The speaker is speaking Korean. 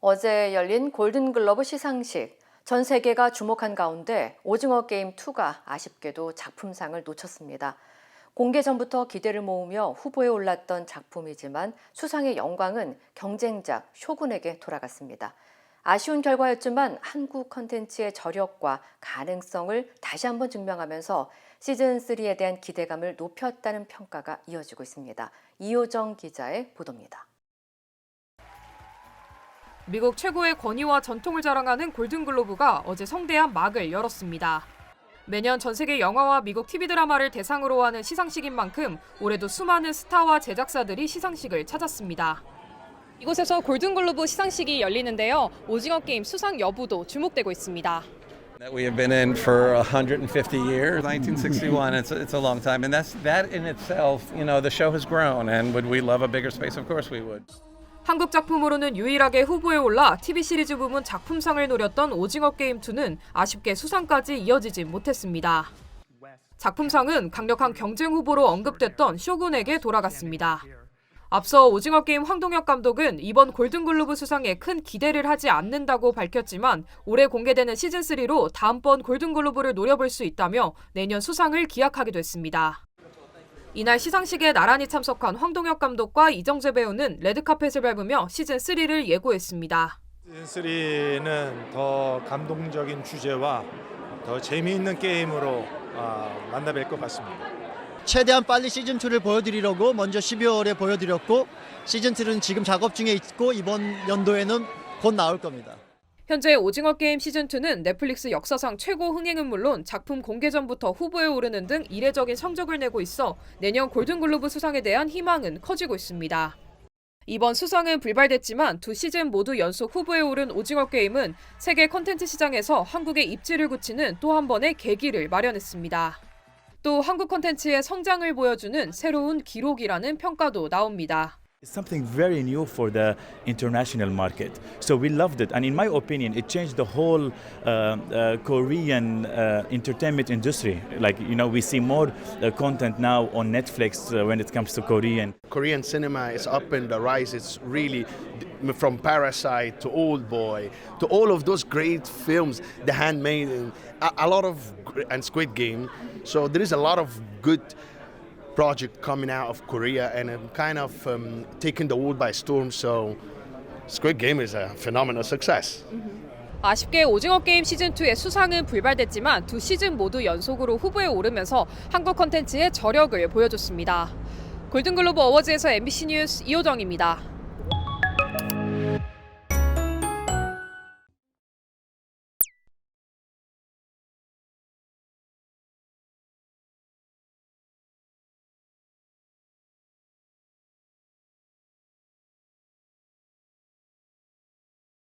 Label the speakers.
Speaker 1: 어제 열린 골든글러브 시상식. 전 세계가 주목한 가운데 오징어 게임 2가 아쉽게도 작품상을 놓쳤습니다. 공개 전부터 기대를 모으며 후보에 올랐던 작품이지만 수상의 영광은 경쟁작 쇼군에게 돌아갔습니다. 아쉬운 결과였지만 한국 컨텐츠의 저력과 가능성을 다시 한번 증명하면서 시즌3에 대한 기대감을 높였다는 평가가 이어지고 있습니다. 이호정 기자의 보도입니다.
Speaker 2: 미국 최고의 권위와 전통을 자랑하는 골든글로브가 어제 성대한 막을 열었습니다. 매년 전 세계 영화와 미국 TV 드라마를 대상으로 하는 시상식인 만큼 올해도 수많은 스타와 제작사들이 시상식을 찾았습니다. 이곳에서 골든글로브 시상식이 열리는데요. 오징어 게임 수상 여부도 주목되고 있습니다.
Speaker 3: that we have been in for 150 years 1961 it's, it's a long time and that's that in itself you know the show has grown and would we love a bigger space of course we would
Speaker 2: 한국 작품으로는 유일하게 후보에 올라 TV 시리즈 부문 작품상을 노렸던 오징어 게임 2는 아쉽게 수상까지 이어지지 못했습니다. 작품상은 강력한 경쟁 후보로 언급됐던 쇼군에게 돌아갔습니다. 앞서 오징어 게임 황동혁 감독은 이번 골든글로브 수상에 큰 기대를 하지 않는다고 밝혔지만 올해 공개되는 시즌 3로 다음번 골든글로브를 노려볼 수 있다며 내년 수상을 기약하기도 했습니다. 이날 시상식에 나란히 참석한 황동혁 감독과 이정재 배우는 레드카펫을 밟으며 시즌 3를 예고했습니다.
Speaker 4: 시즌3는 더 감동적인 주제와 더 재미있는 게임으로 아, 만나뵐 것 같습니다.
Speaker 5: 최대한 빨리 시즌 2를 보여드리려고 먼저 12월에 보여드렸고 시즌 3는 지금 작업 중에 있고 이번 연도에는 곧 나올 겁니다.
Speaker 2: 현재 오징어 게임 시즌2는 넷플릭스 역사상 최고 흥행은 물론 작품 공개 전부터 후보에 오르는 등 이례적인 성적을 내고 있어 내년 골든글로브 수상에 대한 희망은 커지고 있습니다. 이번 수상은 불발됐지만 두 시즌 모두 연속 후보에 오른 오징어 게임은 세계 컨텐츠 시장에서 한국의 입지를 굳히는 또 한 번의 계기를 마련했습니다. 또 한국 컨텐츠의 성장을 보여주는 새로운 기록이라는 평가도 나옵니다.
Speaker 6: It's something very new for the international market. So we loved it. And in my opinion, it changed the whole uh, uh, Korean uh, entertainment industry. Like, you know, we see more uh, content now on Netflix uh, when it comes to Korean.
Speaker 7: Korean cinema is up in the rise. It's really from Parasite to Old Boy to all of those great films, The Handmaiden, a, a lot of and Squid Game. So there is a lot of good project coming out of Korea and um, kind of um, taking the world by storm. So Squid Game is a phenomenal success.
Speaker 2: 아쉽게 오징어 게임 시즌 2의 수상은 불발됐지만 두 시즌 모두 연속으로 후보에 오르면서 한국 컨텐츠의 저력을 보여줬습니다. 골든글로브 어워즈에서 MBC 뉴스 이호정입니다.